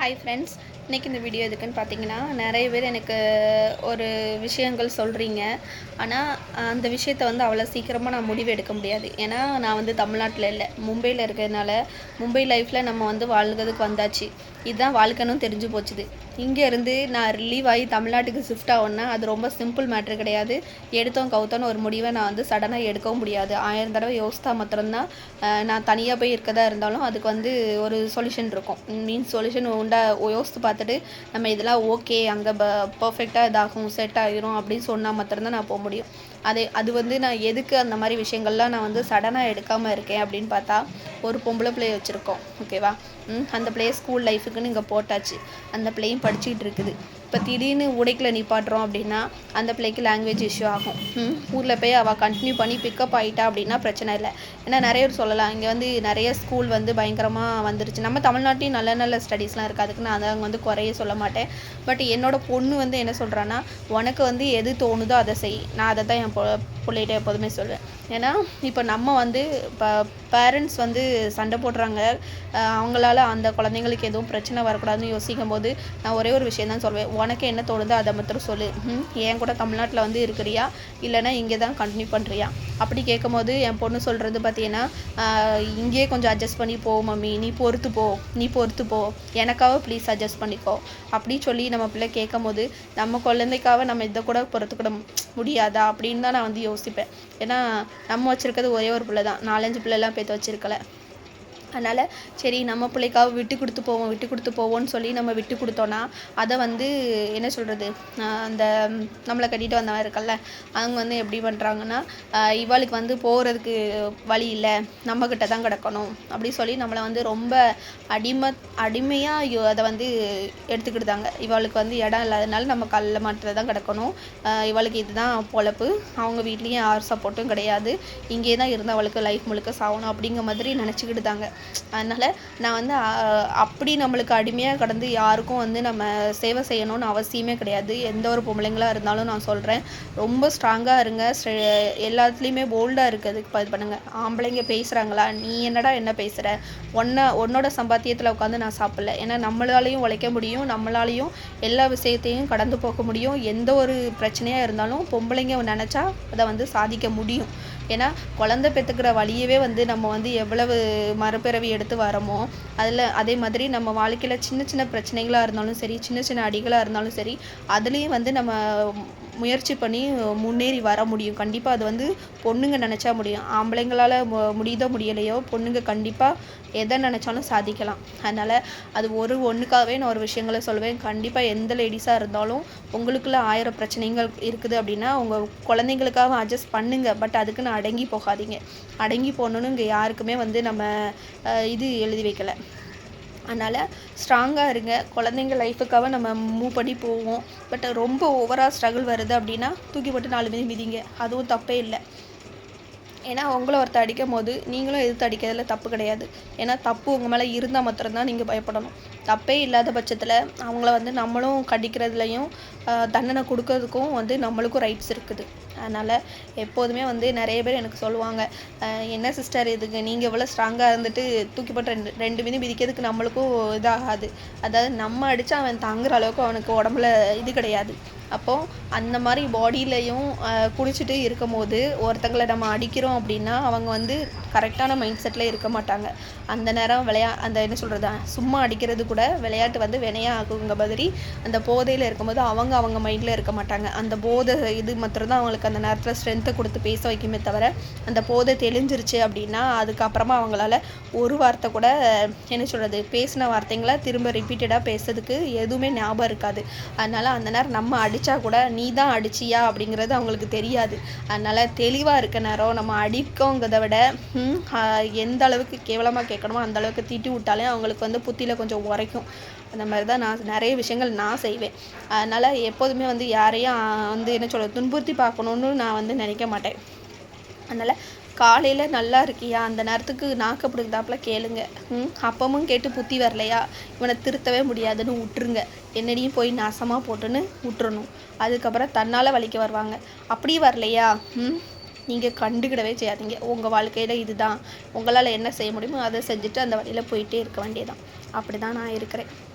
Hi friends இன்றைக்கி இந்த video எதுக்குன்னு பார்த்தீங்கன்னா நிறைய பேர் எனக்கு ஒரு விஷயங்கள் சொல்கிறீங்க ஆனால் அந்த விஷயத்த வந்து அவ்வளோ சீக்கிரமாக நான் முடிவு எடுக்க முடியாது. ஏன்னா நான் வந்து தமிழ்நாட்டில் இல்லை. மும்பையில் இருக்கிறதுனால மும்பை லைஃப்பில் நம்ம வந்து வாழ்கிறதுக்கு வந்தாச்சு. இதுதான் வாழ்க்கைன்னு தெரிஞ்சு போச்சுது. இங்கேருந்து நான் ரிலீவ் ஆகி தமிழ்நாட்டுக்கு ஷிஃப்ட் ஆகணும்னா அது ரொம்ப சிம்பிள் மேட்ரு கிடையாது. எடுத்தோம் கவுத்தோன்னு ஒரு முடிவை நான் வந்து சடனாக எடுக்கவும் முடியாது. ஆயிரம் தடவை யோசித்தா மாத்திரம்தான் நான் தனியாக போய் இருக்கதா இருந்தாலும் அதுக்கு வந்து ஒரு சொல்யூஷன் இருக்கும். மீன்ஸ் சொல்யூஷன் உண்டா யோசித்து பார்த்துட்டு நம்ம இதெல்லாம் ஓகே அங்கே பர்ஃபெக்டாக இதாகும் செட் ஆகிரும் அப்படின்னு சொன்னால் மாத்திரம்தான் நான் போக முடியும். அதே அது வந்து நான் எதுக்கு அந்த மாதிரி விஷயங்கள்லாம் நான் வந்து சடனாக எடுக்காமல் இருக்கேன் அப்படின்னு பார்த்தா ஒரு பொம்பளை பிள்ளைய வச்சுருக்கோம் ஓகேவா அந்த பிள்ளைய ஸ்கூல் லைஃபுக்குன்னு இங்கே போட்டாச்சு. அந்த பிள்ளையும் படிச்சுக்கிட்டு இருக்குது. இப்போ திடீர்னு உடைக்கில் நிப்பாட்டுறோம் அப்படின்னா அந்த பிள்ளைக்கு லாங்குவேஜ் இஷ்யூ ஆகும். ஊரில் போய் அவள் கண்டினியூ பண்ணி பிக்கப் ஆகிட்டா அப்படின்னா பிரச்சனை இல்லை. ஏன்னா நிறைய பேர் சொல்லலாம் இங்கே வந்து நிறைய ஸ்கூல் வந்து பயங்கரமாக வந்துருச்சு. நம்ம தமிழ்நாட்டையும் நல்ல நல்ல ஸ்டடீஸ்லாம் இருக்குது அதுக்கு நான் அதை வந்து குறைய சொல்ல மாட்டேன். பட் என்னோடய பொண்ணு வந்து என்ன சொல்கிறான்னா உனக்கு வந்து எது தோணுதோ அதை செய். நான் அதை தான் என் பொ பிள்ளைகிட்ட எப்போதுமே சொல்வேன். ஏன்னா இப்போ நம்ம வந்து இப்போ பேரண்ட்ஸ் வந்து சண்டை போடுறாங்க. அவங்களால அந்த குழந்தைங்களுக்கு எதுவும் பிரச்சனை வரக்கூடாதுன்னு யோசிக்கும் போது நான் ஒரே ஒரு விஷயம் தான் சொல்வேன். உனக்கு என்ன தோணுதோ அதை மாத்திரம் சொல்லு. ம், என் கூட தமிழ்நாட்டில் வந்து இருக்கிறியா? இல்லைன்னா இங்கே தான் கண்டினியூ பண்ணுறியா அப்படி கேட்கும்போது என் பொண்ணு சொல்கிறது பார்த்தீங்கன்னா இங்கேயே கொஞ்சம் அட்ஜஸ்ட் பண்ணி போ மம்மி. நீ பொறுத்து போ. நீ பொறுத்து போ. எனக்காக ப்ளீஸ் அட்ஜஸ்ட் பண்ணிக்கோ. அப்படி சொல்லி நம்ம பிள்ளை கேட்கும் போது நம்ம குழந்தைக்காக நம்ம இதை கூட பொறுத்துக்கிட முடியாதா? அப்படின்னு தான் நான் வந்து யோசிப்பேன். ஏன்னா நம்ம வச்சுருக்கிறது ஒரே ஒரு பிள்ளை தான். நாலஞ்சு பிள்ளைலாம் பேத்து வச்சுருக்கல. அதனால் சரி நம்ம பிள்ளைக்காக விட்டு கொடுத்து போவோம் விட்டு கொடுத்து போவோம்னு சொல்லி நம்ம விட்டு கொடுத்தோன்னா அதை வந்து என்ன சொல்கிறது அந்த நம்மளை கட்டிட்டு வந்தவன் இருக்கல்ல அவங்க வந்து எப்படி பண்ணுறாங்கன்னா இவளுக்கு வந்து போகிறதுக்கு வழி இல்லை நம்மக்கிட்ட தான் கிடக்கணும் அப்படி சொல்லி நம்மளை வந்து ரொம்ப அடிமை அடிமையாக அதை வந்து எடுத்துக்கிட்டாங்க. இவளுக்கு வந்து இடம் இல்லாதனால நம்ம கல்ல மாட்டில் தான் கிடக்கணும். இவளுக்கு இதுதான் பொழப்பு. அவங்க வீட்லேயும் யார் சப்போர்ட்டும் கிடையாது. இங்கே தான் இருந்து அவளுக்கு லைஃப் முழுக்க சாகணும் அப்படிங்கிற மாதிரி நினச்சிக்கிட்டுதாங்க. அதனால் நான் வந்து அப்படி நம்மளுக்கு அடிமையாக கடந்து யாருக்கும் வந்து நம்ம சேவை செய்யணும்னு அவசியமே கிடையாது. எந்த ஒரு பொம்பளைங்களாக இருந்தாலும் நான் சொல்கிறேன் ரொம்ப ஸ்ட்ராங்காக இருங்க. எல்லாத்துலேயுமே போல்டாக இருக்கிறதுக்கு இது பண்ணுங்கள் ஆம்பளைங்க பேசுகிறாங்களா நீ என்னடா என்ன பேசுகிற ஒன்றை உன்னோட சம்பாத்தியத்தில் உட்காந்து நான் சாப்பிடல. ஏன்னா நம்மளாலையும் உழைக்க முடியும். நம்மளாலையும் எல்லா விஷயத்தையும் கடந்து போக முடியும். எந்த ஒரு பிரச்சனையாக இருந்தாலும் பொம்பளைங்க நினச்சா அதை வந்து சாதிக்க முடியும். ஏன்னா குழந்தை பெற்றுக்கிற வழியவே வந்து நம்ம வந்து எவ்வளவு மறுபிறவி எடுத்து வரோமோ அதில் அதே மாதிரி நம்ம வாழ்க்கையில் சின்ன சின்ன பிரச்சனைகளாக இருந்தாலும் சரி சின்ன சின்ன அடிகளாக இருந்தாலும் சரி அதுலேயும் வந்து நம்ம முயற்சி பண்ணி முன்னேறி வர முடியும். கண்டிப்பாக அது வந்து பொண்ணுங்க நினச்சா முடியும். ஆம்பளைங்களால் மு- முடியுதோ முடியலையோ பொண்ணுங்க கண்டிப்பாக எதை நினச்சாலும் சாதிக்கலாம். அதனால் அது ஒரு ஒன்றுக்காகவே நான் ஒரு விஷயங்களை சொல்லுவேன் கண்டிப்பாக எந்த லேடிஸாக இருந்தாலும் உங்களுக்குள்ள ஆயிரம் பிரச்சனைகள் இருக்குது அப்படின்னா உங்கள் குழந்தைங்களுக்காக அட்ஜஸ்ட் பண்ணுங்க. பட் அதுக்குன்னு அடங்கி போகாதீங்க. அடங்கி போகணுன்னு இங்கே யாருக்குமே வந்து நம்ம இது எழுதி வைக்கலை. அதனால் ஸ்ட்ராங்காக இருங்க. குழந்தைங்க லைஃபுக்காக நம்ம மூவ் பண்ணி போவோம். பட் ரொம்ப ஓவராக ஸ்ட்ரகிள் வருது அப்படின்னா தூக்கி போட்டு நாலு மீதி மிதிங்க. அதுவும் தப்பே இல்லை. ஏன்னா உங்களை ஒருத்தர் அடிக்கும் போது நீங்களும் எதிர்த்து அடிக்கிறதுல தப்பு கிடையாது. ஏன்னா தப்பு உங்கள் மேலே இருந்தால் மாத்திரம்தான் நீங்கள் பயப்படணும். தப்பே இல்லாத பட்சத்தில் அவங்கள வந்து நம்மளும் கடிக்கிறதுலையும் தண்டனை கொடுக்கறதுக்கும் வந்து நம்மளுக்கும் ரைட்ஸ் இருக்குது. அதனால் எப்போதுமே வந்து நிறைய பேர் எனக்கு சொல்லுவாங்க என்ன சிஸ்டர் இதுக்கு? நீங்கள் எவ்வளோ ஸ்ட்ராங்காக இருந்துட்டு தூக்கி போட்டு ரெண்டு ரெண்டு மீதி மிதிக்கிறதுக்கு நம்மளுக்கும் இதாகாது. அதாவது நம்ம அடித்து அவன் தாங்குற அளவுக்கு அவனுக்கு உடம்புல இது கிடையாது. அப்போது அந்த மாதிரி பாடியிலையும் குடிச்சிட்டு இருக்கும் போது ஒருத்தங்களை நம்ம அடிக்கிறோம் அப்படின்னா அவங்க வந்து கரெக்டான மைண்ட் செட்டில் இருக்க மாட்டாங்க. அந்த நேரம் விளையா அந்த என்ன சொல்கிறது சும்மா அடிக்கிறது கூட விளையாட்டு வந்து வினையா ஆகுங்க மாதிரி அந்த போதையில் இருக்கும்போது அவங்க அவங்க மைண்டில் இருக்க மாட்டாங்க. அந்த போதை இது மாத்திரம்தான் அவங்களுக்கு அந்த நேரத்தில் ஸ்ட்ரென்த்தை கொடுத்து பேச வைக்குமே தவிர அந்த போதை தெளிஞ்சிருச்சு அப்படின்னா அதுக்கப்புறமா அவங்களால ஒரு வார்த்தை கூட என்ன சொல்கிறது பேசின வார்த்தைங்களை திரும்ப ரிப்பீட்டடாக பேசுறதுக்கு எதுவுமே ஞாபகம் இருக்காது. அதனால் அந்த நேரம் நம்ம அடி அடித்தா கூட நீ தான் அடிச்சியா அப்படிங்கிறது அவங்களுக்கு தெரியாது. அதனால் தெளிவாக இருக்க நேரம் நம்ம அடிக்கோங்கிறத விட எந்த அளவுக்கு கேவலமாக கேட்கணுமோ அந்த அளவுக்கு திட்டி விட்டாலே அவங்களுக்கு வந்து புத்தியில் கொஞ்சம் உரைக்கும். அந்த மாதிரி தான் நான் நிறைய விஷயங்கள் நான் செய்வேன். அதனால் எப்போதுமே வந்து யாரையும் வந்து என்ன சொல்கிறது துன்புறுத்தி பார்க்கணுன்னு நான் வந்து நினைக்க மாட்டேன். அதனால் காலையில் நல்லா இருக்கியா? அந்த நேரத்துக்கு நாக்கு பிடுங்காப்புல கேளுங்க. ம்? அப்பமும் கேட்டு புத்தி வரலையா? இவனை திருத்தவே முடியாதுன்னு விட்டுருங்க என்னடியும் போய் நாசமாக போட்டுன்னு விட்டுறணும் அதுக்கப்புறம் தன்னால் வலிக்க வருவாங்க. அப்படி வரலையா? ம்? நீங்கள் கண்டுக்கிடவே செய்யாதீங்க. உங்கள் வாழ்க்கையில் இதுதான். உங்களால் என்ன செய்ய முடியுமோ அதை செஞ்சுட்டு அந்த வழியில் போயிட்டே இருக்க வேண்டியதான் அப்படி தான் நான் இருக்கிறேன்.